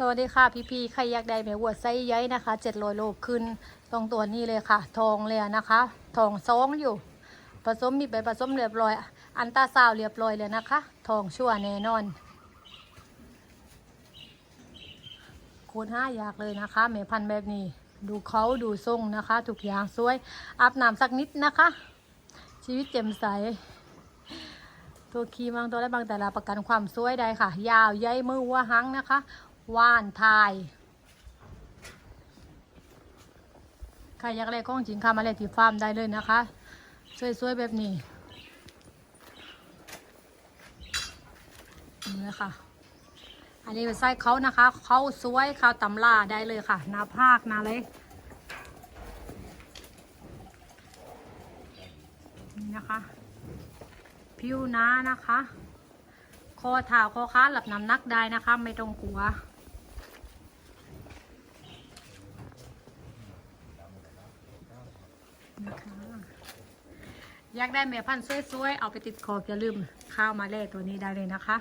สวัสดีค่ะพี่พีใครอยากได้แม่วัวไซส์ใหญ่นะคะเจ็ดโลโลขึ้นตรงตัวนี้เลยค่ะ ทองเลยนะคะ ทองซองอยู่ ผสมมีไปผสมเรียบร้อย อันตาซาวเรียบร้อยเลยนะคะ ทองชั่วแน่นอนคตรห้าอยากเลยนะคะแม่พันธุ์แบบนี้ ดูเขาดูทรงนะคะทุกอย่างสวยอาบน้ำสักนิดนะคะ ชีวิตแจ่มใสตัวคีบางตัวและบางแต่ละประกันความสวยได้ค่ะ ยาวใยมือวัวหังนะคะ ว่านทาย ใครอยากได้ของจริงค่ะมาเลยที่ฟาร์มได้เลยนะคะ สวยๆแบบนี้นี่เลยค่ะ อันนี้เป็นไส้เขานะคะ เขาสวยเขาตำล่าได้เลยค่ะ นาภาคนาเลยนี่นะคะผิวหน้านะคะ คอเท้าคอขาหลับน้ำนักได้นะคะ ไม่ต้องกลัว นะคะอยากได้แม่พันธุ์สวยๆ เอาไปติดคออย่าลืมข้าวมาเล่ตัวนี้ได้เลยนะคะ